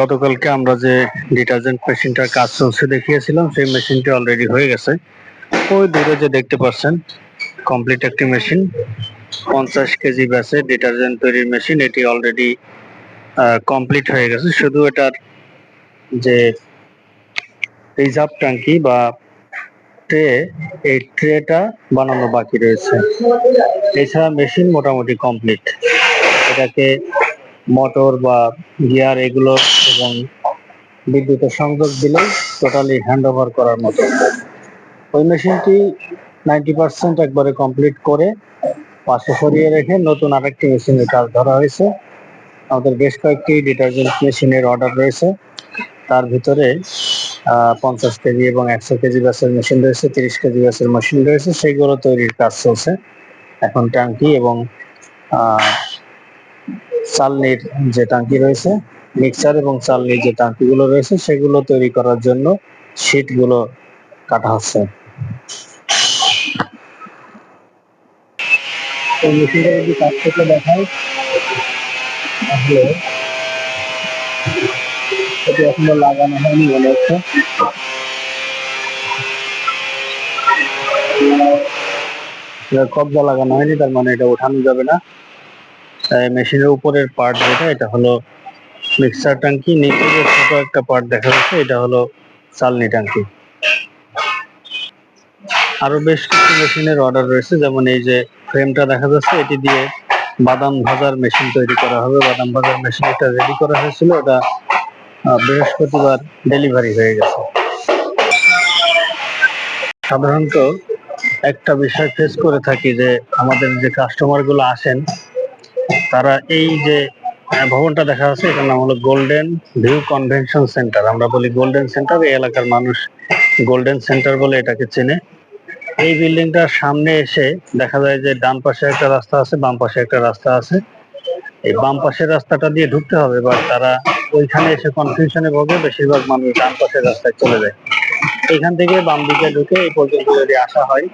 গতকালকে আমরা যে ডিটারজেন্ট মেশিনটার কাজ চলছে দেখিয়েছিলাম, সেই মেশিনটি অলরেডি হয়ে গেছে। ওই দূরে যে দেখতে পাচ্ছেন কমপ্লিট একটি মেশিন পঞ্চাশ কেজি ব্যাসে ডিটারজেন্ট তৈরির মেশিন এটি অলরেডি কমপ্লিট হয়ে গেছে। শুধু এটার যে রিজার্ভ ট্যাঙ্কি বা ট্রে, এই ট্রেটা বানানো বাকি রয়েছে। এছাড়া মেশিন মোটামুটি কমপ্লিট এটাকে মোটর বা গিয়ার এগুলো এবং বিদ্যুতের সংযোগ দিলেই টোটালি হ্যান্ড ওভার করার মতো। ওই মেশিনটি নাইনটি পার্সেন্ট একবারে কমপ্লিট করে পাশে সরিয়ে রেখে নতুন আরেকটি মেশিনের কাজ ধরা হয়েছে। আমাদের বেশ কয়েকটি ডিটারজেন্ট মেশিনের অর্ডার রয়েছে। তার ভিতরে পঞ্চাশ কেজি এবং একশো কেজি ব্যাসের মেশিন রয়েছে, তিরিশ কেজি ব্যাসের মেশিন রয়েছে, সেগুলো তৈরির কাজ চলছে। এখন ট্যাঙ্কি এবং চালনির যে টাঙ্কি রয়েছে মিক্সার এবং চালনির যে টাঙ্কিগুলো রয়েছে, সেগুলো তৈরি করার জন্য শীটগুলো কাটা হচ্ছে। এখনও লাগানো হয়নি কবজা লাগানো হয়নি, তার মানে এটা ওঠানো যাবে না। মেশিনের উপরের পার্ট যেটা, এটা হলো মিক্সার ট্যাঙ্কি, নিচে যে ছোট একটা পার্ট দেখা যাচ্ছে, এটা হলো চালনি ট্যাঙ্কি। আরও বেশ কিছু মেশিনের অর্ডার রয়েছে, যেমন এই যে ফ্রেমটা দেখা যাচ্ছে, এটি দিয়ে বাদাম ভাজার মেশিন তৈরি করা হবে। বাদাম ভাজার মেশিন এটা রেডি করা হয়েছিল, এটা বৃহস্পতিবার ডেলিভারি হয়ে গেছে। সাধারণত একটা বিষয় ফেস করে থাকি যে আমাদের যে কাস্টমারগুলো আসেন, তারা এই যে ভবনটা দেখা যাচ্ছে, এটার নাম হলো গোল্ডেন ভিউ কনভেনশন সেন্টার আমরা বলি গোল্ডেন সেন্টার এই এলাকার মানুষ গোল্ডেন সেন্টার বলে এটাকে চেনে। এই বিল্ডিংটার সামনে এসে দেখা যায় যে ডান পাশে একটা রাস্তা আছে, বাম পাশে একটা রাস্তা আছে। এই বাম পাশের রাস্তাটা দিয়ে ঢুকতে হবে বা তারা ওইখানে এসে কনফিউশনে ভোগে, বেশিরভাগ মানুষ ডান পাশের রাস্তায় চলে যায়। এখান থেকে বাম দিকে ঢুকে এই পর্যন্ত যদি আসা হয়,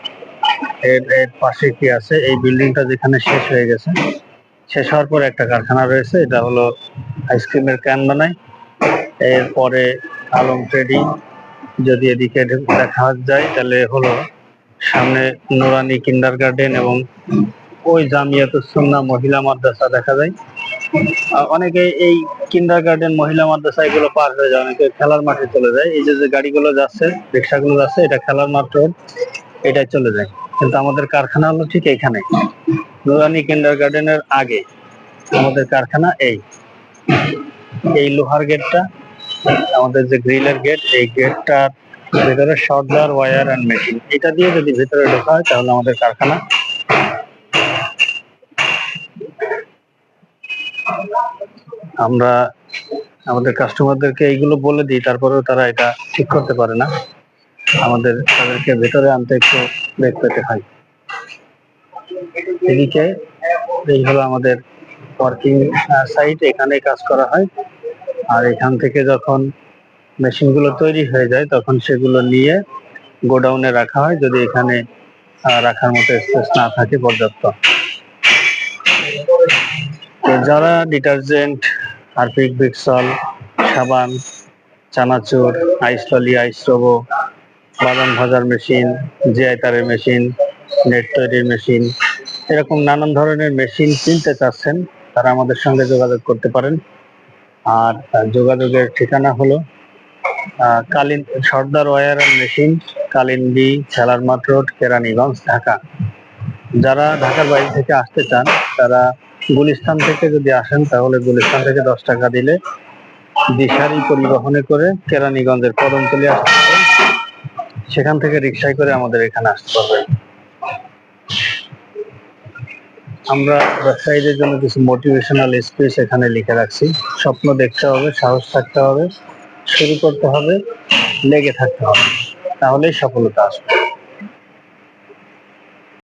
এর এর পাশে কি আছে? এই বিল্ডিংটা যেখানে শেষ হয়ে গেছে। শেষ হওয়ার পর একটা কারখানা রয়েছে, এটা হলো আইসক্রিমের ক্যান বানায়। এরপরে আলম ট্রেডিং যদি এদিকে দেখা যায়, তাহলে হলো সামনে নুরানি কিন্ডার গার্ডেন এবং ওই জামিয়াতুস সুন্নাহ মহিলা মাদ্রাসা দেখা যায়। অনেকে এই কিন্ডার গার্ডেন মহিলা মাদ্রাসা এগুলো পার হয়ে যায়, অনেকে খেলার মাঠে চলে যায়। এই যে যে গাড়িগুলো যাচ্ছে রিক্সাগুলো যাচ্ছে, এটা খেলার মাঠ রোড এটাই চলে যায়। কিন্তু আমাদের কারখানা হলো ঠিক এখানে নুরানি কিন্ডার গার্ডেনের আগে আমাদের কারখানা এই। এই লোহার গেটটা, আমাদের যে গ্রিলের গেট, এই গেটটার ভেতরে শর্টদার ওয়্যার অ্যান্ড মেশিন। এটা দিয়ে যদি ভেতরে ঢোকা হয়, তাহলে আমাদের কারখানা আমরা আমাদের কাস্টমারদেরকে এইগুলো বলে দিই, তারপরেও তারা এটা ঠিক করতে পারে না। আমাদের তাদেরকে ভেতরে আনতে একটু বেগ পেতে হয় এদিকে এই হলো আমাদের ওয়ার্কিং সাইট এখানে কাজ করা হয়। আর এখান থেকে যখন মেশিনগুলো তৈরি হয়ে যায়, তখন সেগুলো নিয়ে গোডাউনে রাখা হয়, যদি এখানে রাখার মতো স্পেস না থাকে পর্যাপ্ত। যারা ডিটারজেন্ট হারপিক বিক্সল সাবান, চানাচুর আইসললি আইসরোবো বাদাম ভাজার মেশিন জিআই তারের মেশিন নেট তৈরির মেশিন এরকম নানান ধরনের মেশিন কিনতে চাচ্ছেন, তারা আমাদের সঙ্গে যোগাযোগ করতে পারেন। আর যোগাযোগের ঠিকানা হলো কালিন, Sardar wire and machine Kalindi খেলার মাঠ রোড, কেরানীগঞ্জ, ঢাকা। যারা ঢাকার বাইরে থেকে আসতে চান, তারা গুলিস্তান থেকে যদি আসেন, তাহলে গুলিস্তান থেকে দশ টাকা দিলে দিশারি পরিবহনে করে কেরানীগঞ্জের কদমতলি আসতে পারবেন। সেখান থেকে রিক্সায় করে আমাদের এখানে আসতে পারবেন। আমরা ব্যবসায়ীদের জন্য কিছু মোটিভেশনাল স্পিচ এখানে লিখে রাখছি। স্বপ্ন দেখতে হবে, সাহস থাকতে হবে, শুরু করতে হবে, লেগে থাকতে হবে, তাহলেই সফলতা আসবে।